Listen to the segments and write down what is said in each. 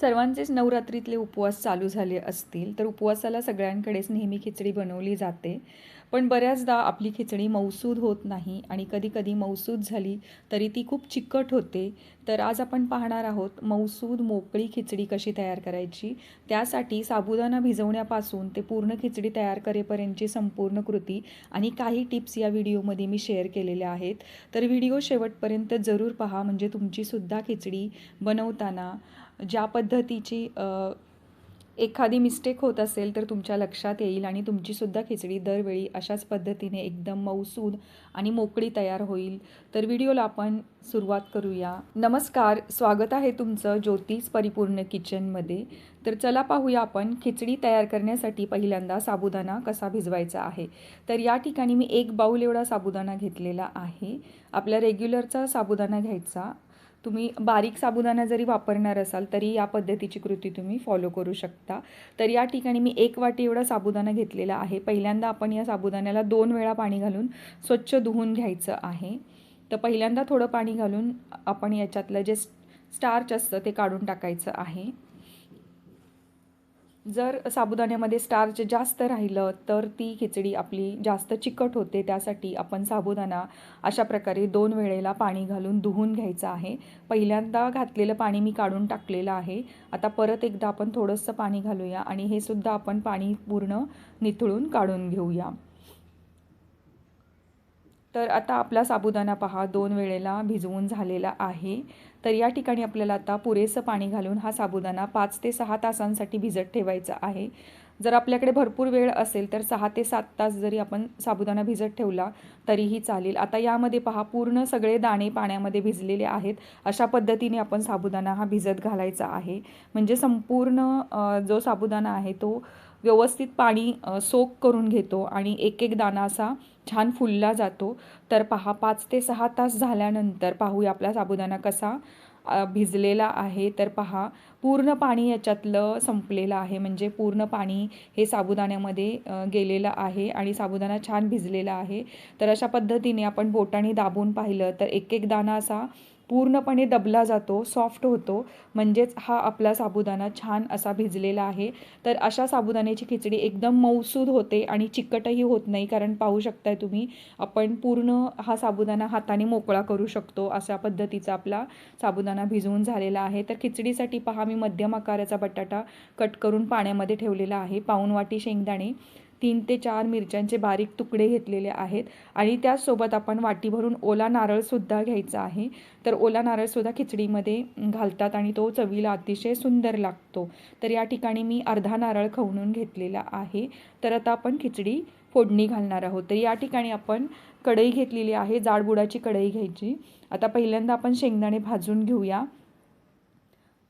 सर्वांचेच नवरात्रीतले उपवास चालू झाले असतील तर उपवासाला सगळ्यांकडेच नेहमी खिचडी बनवली जाते. पण बऱ्याचदा आपली खिचडी मौसूद होत नाही आणि कधीकधी मौसूद झाली तरी ती खूप चिकट होते. तर आज आपण पाहणार आहोत मौसूद मोकळी खिचडी कशी तयार करायची? त्यासाठी साबुदाणा भिजवण्यापासून ते पूर्ण खिचडी तयार करेपर्यंतची संपूर्ण कृती आणि काही टिप्स या व्हिडिओमध्ये मी शेअर केलेल्या आहेत. तर व्हिडिओ शेवटपर्यंत जरूर पहा म्हणजे तुमचीसुद्धा खिचडी बनवताना ज्या पद्धतीची एखादी मिस्टेक होत असेल तर तुमच्या लक्षात येईल आणि तुमचीसुद्धा खिचडी दरवेळी अशाच पद्धतीने एकदम मौसूद आणि मोकळी तयार होईल. तर व्हिडिओला आपण सुरुवात करूया. नमस्कार स्वागत आहे तुमचं ज्योतिष परिपूर्ण किचनमध्ये. तर चला पाहूया आपण खिचडी तयार करण्यासाठी पहिल्यांदा साबुदाणा कसा भिजवायचा आहे. तर या ठिकाणी मी एक बाऊल एवढा साबुदाणा घेतलेला आहे. आपल्या रेग्युलरचा साबुदाणा घ्यायचा. तुम्ही बारीक साबुदाणा जरी वापरणार असाल तरी या पद्धतीची कृती तुम्ही फॉलो करू शकता. तर या ठिकाणी मी एक वाटी एवढा साबुदाणा घेतलेला आहे. पहिल्यांदा आपण या साबुदाण्याला दोन वेळा पाणी घालून स्वच्छ धुवून घ्यायचं आहे. तर पहिल्यांदा थोडं पाणी घालून आपण याच्यातलं जे स्टार्च असतं ते काढून टाकायचं आहे. जर साबुदाण्यामध्ये स्टार्च जास्त राहिलं तर ती खिचडी आपली जास्त चिकट होते त्यासाठी आपण साबुदाणा अशा प्रकारे दोन वेळेला पाणी घालून धुवून घ्यायचं आहे. पहिल्यांदा घातलेलं पाणी मी काढून टाकलेलं आहे. आता परत एकदा आपण थोडंसं पाणी घालूया आणि हे सुद्धा आपण पाणी पूर्ण निथळून काढून घेऊया. तर आता आपला साबुदाणा पहा. दोन वेळेला भिजवून झालेला आहे. तर या ठिकाणी आपल्याला आता पुरेसं पाणी घालून हा साबुदाणा पाच ते सहा तासांसाठी भिजत ठेवायचा आहे. जर आपल्याकडे भरपूर वेळ असेल तर सहा ते सात तास जरी आपण साबुदाणा भिजत ठेवला तरीही चालेल. आता यामध्ये पहा पूर्ण सगळे दाणे पाण्यामध्ये भिजलेले आहेत. अशा पद्धतीने आपण साबुदाणा हा भिजत घालायचा आहे. म्हणजे संपूर्ण जो साबुदाणा आहे तो व्यवस्थित पाणी सोक करून घेतो आणि एक एक दाना असा छान फुलला जातो. तर पहा पाच ते सहा तास झाल्यानंतर पाहूया आपला साबुदाणा कसा भिजलेला आहे. तर पहा पूर्ण पाणी याच्यातलं संपलेलं आहे. म्हणजे पूर्ण पाणी हे साबुदाण्यामध्ये गेलेलं आहे आणि साबुदाणा छान भिजलेला आहे. तर अशा पद्धतीने आपण बोटाने दाबून पाहिलं तर एक एक दाना असा पूर्णपणे दबला जातो सॉफ्ट होतो. म्हणजेच हा आपला साबुदाणा छान असा भिजलेला आहे. तर अशा साबुदाण्याची खिचडी एकदम मौसूद होते आणि चिकटही होत नाही कारण पाहू शकताय तुम्ही आपण पूर्ण हा साबुदाणा हाताने मोकळा करू शकतो अशा पद्धतीचा आपला साबुदाणा भिजवून झालेला आहे. तर खिचडीसाठी पहा मी मध्यम आकाराचा बटाटा कट करून पाण्यामध्ये ठेवलेला आहे. पाऊन वाटी शेंगदाणे तीन ते चार मिरच्यांचे बारीक तुकडे घेतलेले आहेत आणि त्याचसोबत आपण वाटी भरून ओला नारळसुद्धा घ्यायचा आहे. तर ओला नारळसुद्धा खिचडीमध्ये घालतात आणि तो चवीला अतिशय सुंदर लागतो. तर या ठिकाणी मी अर्धा नारळ खवणून घेतलेला आहे. तर आता आपण खिचडी फोडणी घालणार आहोत. तर या ठिकाणी आपण कढई घेतलेली आहे. जाडबुडाची कढई घ्यायची. आता पहिल्यांदा आपण शेंगदाणे भाजून घेऊया.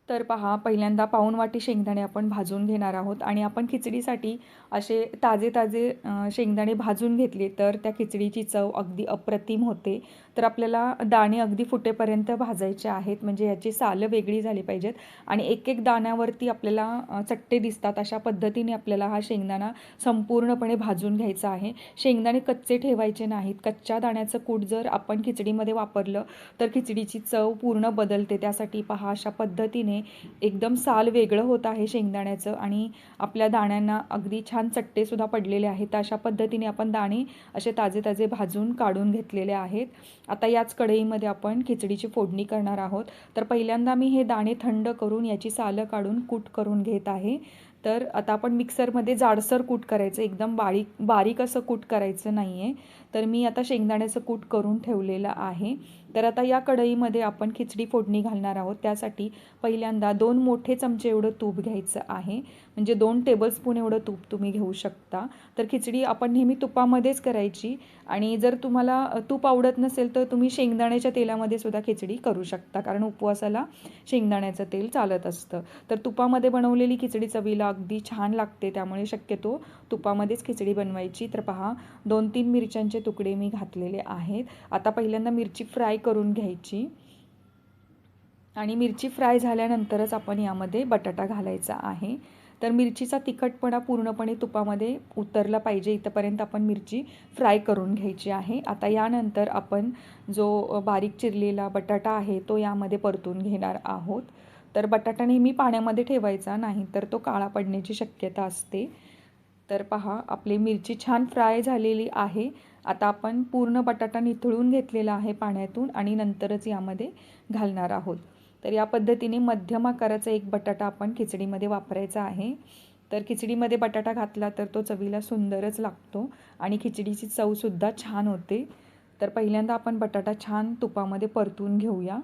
तर पहा पहिल्यांदा पाऊन वाटी शेंगदाणे आपण भाजून घेणार आहोत आणि आपण खिचडीसाठी असे ताजे ताजे शेंगदाणे भाजून घेतले तर त्या खिचडीची चव अगदी अप्रतिम होते. तर आपल्याला दाणे अगदी फुटेपर्यंत भाजायचे आहेत. म्हणजे याची सालं वेगळी झाली पाहिजेत. आणि एक एक दाण्यावरती आपल्याला चट्टे दिसतात. अशा पद्धतीने आपल्याला हा शेंगदाणा संपूर्णपणे भाजून घ्यायचा आहे. शेंगदाणे कच्चे ठेवायचे नाहीत. कच्च्या दाण्याचं कूट जर आपण खिचडीमध्ये वापरलं तर खिचडीची चव पूर्ण बदलते. त्यासाठी पहा अशा पद्धतीने एकदम साल वेगळं होत आहे शेंगदाण्याचं. आणि आपल्या दाण्यांना अगदी छान चट्टेसुद्धा पडलेले आहेत. अशा पद्धतीने आपण दाणे असे ताजे ताजे भाजून काढून घेतलेले आहेत. आता याच कढईमध्ये आपण खिचडीची फोडणी करणार आहोत. तर पहिल्यांदा मी हे दाणे थंड करून याची सालं काढून कूट करून घेत आहे. तर आता आपण मिक्सरमध्ये जाडसर कूट करायचं. एकदम बारीक बारीक असं कूट करायचं नाही आहे तर मी आता शेंगदाण्याचं कूट करून ठेवलेलं आहे. तर आता या कढईमध्ये आपण खिचडी फोडणी घालणार आहोत. त्यासाठी पहिल्यांदा दोन मोठे चमचे एवढं तूप घ्यायचं आहे. म्हणजे दोन टेबलस्पून एवढं तूप तुम्ही घेऊ शकता. तर खिचडी आपण नेहमी तुपामध्येच करायची. आणि जर तुम्हाला तूप आवडत नसेल तर तुम्ही शेंगदाण्याच्या तेलामध्ये सुद्धा खिचडी करू शकता. कारण उपवासाला शेंगदाण्याचं तेल चालत असतं. तर तुपामध्ये बनवलेली खिचडी चवीला अगदी छान लागते. त्यामुळे शक्यतो तुपामध्येच खिचडी बनवायची. तर पहा दोन तीन मिरच्यांचे तुकडे मी घातलेले आहेत. आता पहिल्यांदा मिरची फ्राय करून घ्यायची. आणि मिरची फ्राय झाल्यानंतरच आपण यामध्ये बटाटा घालायचा आहे. तर मिरचीचा तिखटपणा पूर्णपणे तुपामध्ये उतरला पाहिजे. इथंपर्यंत आपण मिरची फ्राय करून घ्यायची आहे. आता यानंतर आपण जो बारीक चिरलेला बटाटा आहे तो यामध्ये परतून घेणार आहोत. तर बटाटा नेहमी पाण्यामध्ये ठेवायचा नाही तर तो काळा पडण्याची शक्यता असते. तर पहा आपली मिरची छान फ्राय झालेली आहे. आता आपण पूर्ण बटाटा निथळून घेतलेला आहे पाण्यातून आणि नंतरच यामध्ये घालणार आहोत. तर या पद्धतीने मध्यम आकाराचा एक बटाटा आपण खिचडीमध्ये वापरायचा आहे. तर खिचडीमध्ये बटाटा घातला तर तो चवीला सुंदरच लागतो आणि खिचडीची चवसुद्धा छान होते. तर पहिल्यांदा आपण बटाटा छान तुपामध्ये परतून घेऊया.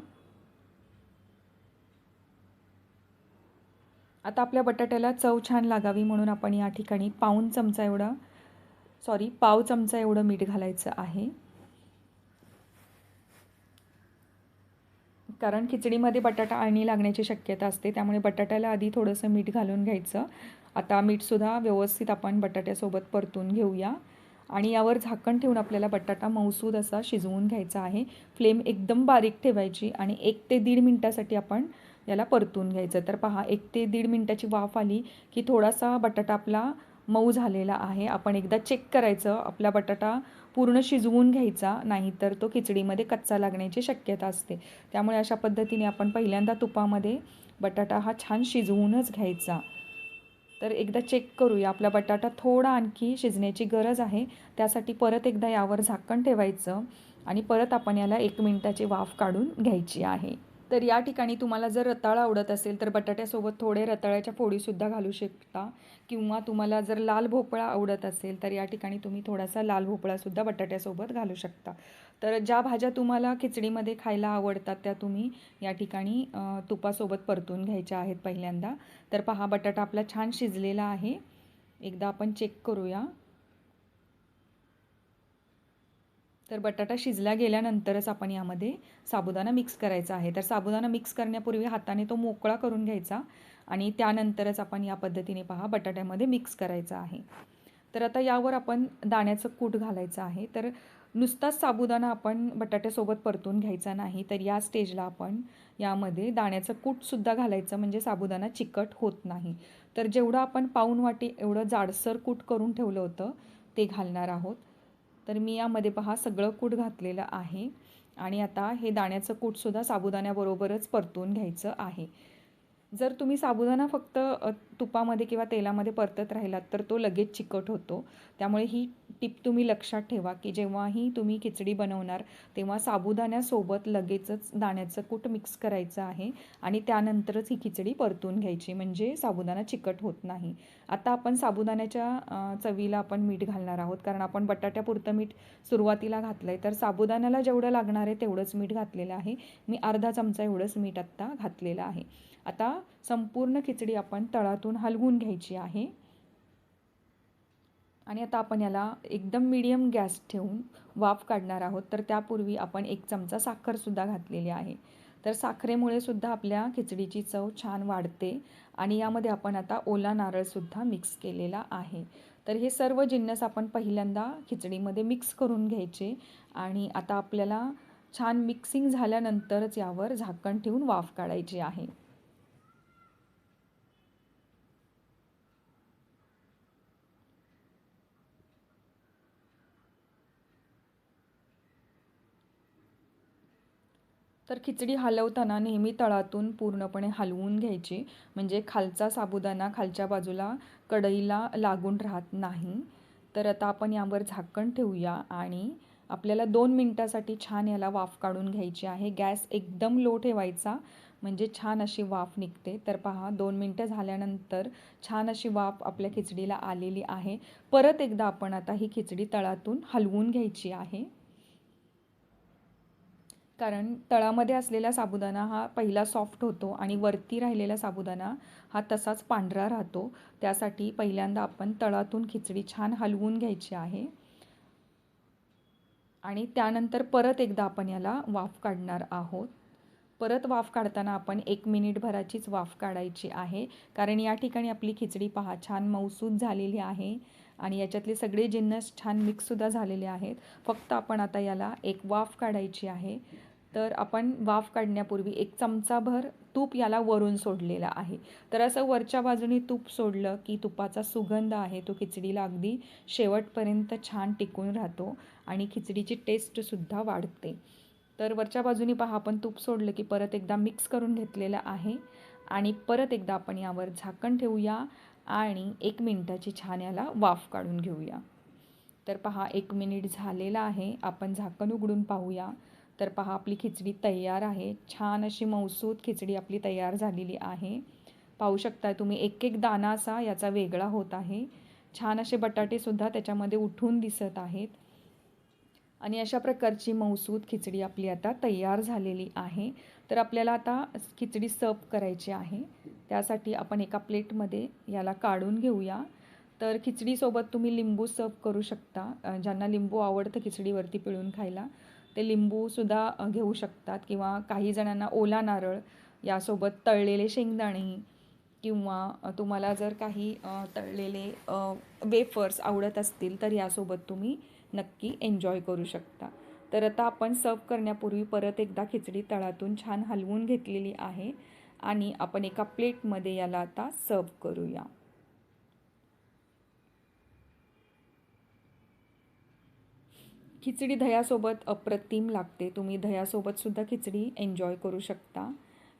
आता आपल्या बटाट्याला चव छान लागावी म्हणून आपण या ठिकाणी पाऊन चमचा एवढा सॉरी पाव चमचा एवढं मीठ घालायचं आहे. कारण खिचडीमध्ये बटाटा आळणी लागण्याची शक्यता असते त्यामुळे बटाट्याला आधी थोडंसं मीठ घालून घ्यायचं. आता मीठसुद्धा व्यवस्थित आपण बटाट्यासोबत परतून घेऊया. आणि यावर झाकण ठेवून आपल्याला बटाटा मौसूद असा शिजवून घ्यायचा आहे. फ्लेम एकदम बारीक ठेवायची आणि एक ते दीड मिनटासाठी आपण याला परतून घ्यायचं. तर पहा एक ते दीड मिनटाची वाफ आली की थोडासा बटाटा आपला मऊ झालेला आहे. आपण एकदा चेक करायचं. आपला बटाटा पूर्ण शिजवून घ्यायचा नाही तर तो खिचडीमध्ये कच्चा लागण्याची शक्यता असते. त्यामुळे अशा पद्धतीने आपण पहिल्यांदा तुपामध्ये बटाटा हा छान शिजवूनच घ्यायचा. तर एकदा चेक करूया. आपला बटाटा थोडा आणखी शिजण्याची गरज आहे. त्यासाठी परत एकदा यावर झाकण ठेवायचं आणि परत आपण याला एक मिनटाची वाफ काढून घ्यायची आहे. तर या ठिकाणी तुम्हाला जर रताळ आवडत असेल तर बटाट्यासोबत थोडे रताळ्याच्या फोडीसुद्धा घालू शकता. किंवा तुम्हाला जर लाल भोपळा आवडत असेल तर या ठिकाणी तुम्ही थोडासा लाल भोपळासुद्धा बटाट्यासोबत घालू शकता. तर ज्या भाज्या तुम्हाला खिचडीमध्ये खायला आवडतात त्या तुम्ही या ठिकाणी तुपासोबत परतून घ्यायच्या आहेत पहिल्यांदा. तर पहा बटाटा आपला छान शिजलेला आहे. एकदा आपण चेक करूया. तर बटाटा शिजला गेल्यानंतरच आपण यामध्ये साबुदाणा मिक्स करायचा आहे. तर साबुदाणा मिक्स करण्यापूर्वी हाताने तो मोकळा करून घ्यायचा आणि त्यानंतरच आपण या पद्धतीने पहा बटाट्यामध्ये मिक्स करायचा आहे. तर आता यावर आपण दाण्याचं कूट घालायचं आहे. तर नुसताच साबुदाणा आपण बटाट्यासोबत परतून घ्यायचा नाही तर या स्टेजला आपण यामध्ये दाण्याचं कूटसुद्धा घालायचं म्हणजे साबुदाणा चिकट होत नाही. तर जेवढं आपण पाऊन वाटी एवढं जाडसर कूट करून ठेवलं होतं ते घालणार आहोत. तर मी यामध्ये पहा सगळं कूट घातलेलं आहे. आणि आता हे दाण्याचं कूटसुद्धा साबुदाण्याबरोबरच परतून घ्यायचं आहे. जर तुम्ही साबुदाणा फक्त तुपामध्ये किंवा तेलामध्ये परतत राहिलात तर तो लगेच चिकट होतो. त्यामुळे ही टिप तुम्ही लक्षात ठेवा की जेव्हाही तुम्ही खिचडी बनवणार तेव्हा साबुदाण्यासोबत लगेचच दाण्याचं कूट मिक्स करायचं आहे आणि त्यानंतरच ही खिचडी परतून घ्यायची. म्हणजे साबुदाणा चिकट होत नाही. आता आपण साबुदाण्याच्या चवीला आपण मीठ घालणार आहोत. कारण आपण बटाट्यापुरतं मीठ सुरुवातीला घातलं आहे तर साबुदाण्याला जेवढं लागणार आहे तेवढंच मीठ घातलेलं आहे. मी अर्धा चमचा एवढंच मीठ आत्ता घातलेलं आहे. आता संपूर्ण खिचडी आपण तळातून हलवून घ्यायची आहे. आणि आता आपण याला एकदम मीडियम गॅस ठेवून वाफ काढणार आहोत. तर त्यापूर्वी आपण एक चमचा साखरसुद्धा घातलेली आहे. तर साखरेमुळे सुद्धा आपल्या खिचडीची चव छान वाढते. आणि यामध्ये आपण आता ओला नारळसुद्धा मिक्स केलेला आहे. तर हे सर्व जिन्नस आपण पहिल्यांदा खिचडीमध्ये मिक्स करून घ्यायचे. आणि आता आपल्याला छान मिक्सिंग झाल्यानंतरच यावर झाकण ठेवून वाफ काढायची आहे. तर खिचडी हलवताना नेहमी तळातून पूर्णपणे हलवून घ्यायची. म्हणजे खालचा साबुदाणा खालच्या बाजूला कढईला लागून राहत नाही. तर आता आपण यावर झाकण ठेवूया आणि आपल्याला दोन मिनटासाठी छान याला वाफ काढून घ्यायची आहे. गॅस एकदम लो ठेवायचा म्हणजे छान अशी वाफ निघते. तर पहा दोन मिनटं झाल्यानंतर छान अशी वाफ आपल्या खिचडीला आलेली आहे. परत एकदा आपण आता ही खिचडी तळातून हलवून घ्यायची आहे. कारण तळामध्ये असलेला साबुदाणा हा पहिला सॉफ्ट होतो आणि वरती राहिलेला साबुदाणा हा तसाच पांढरा राहतो. त्यासाठी पहिल्यांदा आपण तळातून खिचडी छान हलवून घ्यायची आहे. आणि त्यानंतर परत एकदा आपण याला वाफ काढणार आहोत. परत वाफ काढताना आपण एक मिनिटभराचीच वाफ काढायची आहे. कारण या ठिकाणी आपली खिचडी पहा छान मौसूद झालेली आहे आणि याच्यातले सगळे जिन्नस छान मिक्ससुद्धा झालेले आहेत. फक्त आपण आता याला एक वाफ काढायची आहे. तर आपण वाफ काढण्यापूर्वी एक चमचाभर तूप याला वरून सोडलेला आहे. तर असं वरच्या बाजूने तूप सोडलं की तुपाचा सुगंध आहे तो खिचडीला अगदी शेवटपर्यंत छान टिकून राहतो आणि खिचडीची टेस्टसुद्धा वाढते. तर वरच्या बाजूनी पहा आपण तूप सोडलं की परत एकदा मिक्स करून घेतलेलं आहे. आणि परत एकदा आपण यावर झाकण ठेवूया आणि एक मिनटाची छान याला वाफ काढून घेऊया. तर पहा एक मिनिट झालेला आहे. आपण झाकण उघडून पाहूया. तर पहा आपली खिचडी तयार आहे. छान अशी मौसूद खिचडी आपली तयार झालेली आहे. पाहू शकता तुम्ही एक एक दाना असा याचा वेगळा होत आहे. छान असे बटाटेसुद्धा त्याच्यामध्ये उठून दिसत आहेत. आणि अशा प्रकारची मौसूद खिचडी आपली आता तयार झालेली आहे. तर आपल्याला आता खिचडी सर्व करायची आहे. त्यासाठी आपण एका प्लेटमध्ये याला काढून घेऊया. तर खिचडीसोबत तुम्ही लिंबू सर्व करू शकता. ज्यांना लिंबू आवडतं खिचडीवरती पिळून खायला ते लिंबूसुद्धा घेऊ शकतात. किंवा काही जणांना ओला नारळ यासोबत तळलेले शेंगदाणे किंवा तुम्हाला जर काही तळलेले वेफर्स आवडत असतील तर यासोबत तुम्ही नक्की एन्जॉय करू शकता. तर आता आपण सर्व करण्यापूर्वी परत एकदा खिचडी तळातून छान हलवून घेतलेली आहे आणि आपण एका प्लेटमध्ये याला आता सर्व करूया. खिचडी दह्यासोबत अप्रतिम लागते. तुम्ही दह्यासोबतसुद्धा खिचडी एन्जॉय करू शकता.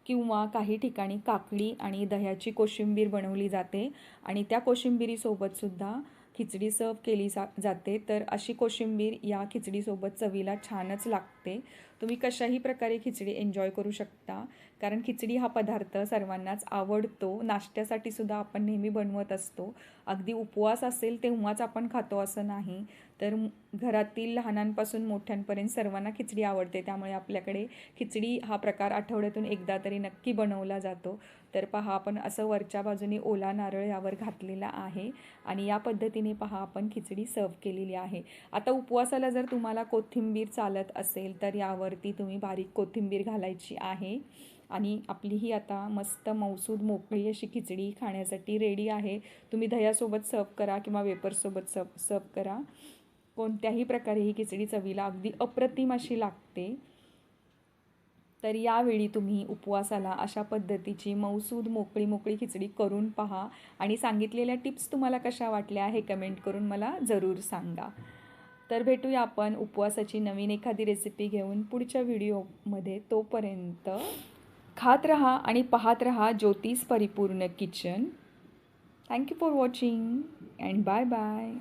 किंवा काही ठिकाणी काकडी आणि दह्याची कोशिंबीर बनवली जाते आणि त्या कोशिंबिरीसोबतसुद्धा खिचडी सर्व केली जा जाते. तर अशी कोशिंबीर या खिचडीसोबत चवीला छानच लागते. तुम्ही कशाही प्रकारे खिचडी एन्जॉय करू शकता. कारण खिचडी हा पदार्थ सर्वांनाच आवडतो. नाश्त्यासाठी सुद्धा आपण नेहमी बनवत असतो. अगदी उपवास असेल तेव्हाच आपण खातो असं नाही. तर घरातील लहानांपासून मोठ्यांपर्यंत सर्वांना खिचडी आवडते. त्यामुळे आपल्याकडे खिचडी हा प्रकार आठवड्यातून एकदा तरी नक्की बनवला जातो. तर पहा आपण असं वरच्या बाजूने ओला नारळ यावर घातलेला आहे आणि या पद्धतीने पहा आपण खिचडी सर्व केलेली आहे. आता उपवासाला जर तुम्हाला कोथिंबीर चालत असेल तर यावरती तुम्ही बारीक कोथिंबीर घालायची आहे. आणि आपली ही आता मस्त मौसूद मोकळी अशी खिचडी खाण्यासाठी रेडी आहे. तुम्ही दह्यासोबत सर्व करा किंवा वेपरसोबत सर्व सर्व करा. कोणत्याही प्रकारे ही खिचडी चवीला अगदी अप्रतिम अशी लागते. तर यावेळी तुम्ही उपवासाला अशा पद्धतीची मौसूद मोकळी मोकळी खिचडी करून पहा. आणि सांगितलेल्या टिप्स तुम्हाला कशा वाटल्या हे कमेंट करून मला जरूर सांगा. तर भेटूया आपण उपवासाची नवीन एखादी रेसिपी घेऊन पुढच्या व्हिडिओमध्ये तोपर्यंत खात रहा आणि पाहत रहा ज्योतिष परिपूर्ण kitchen thank you for watching and bye bye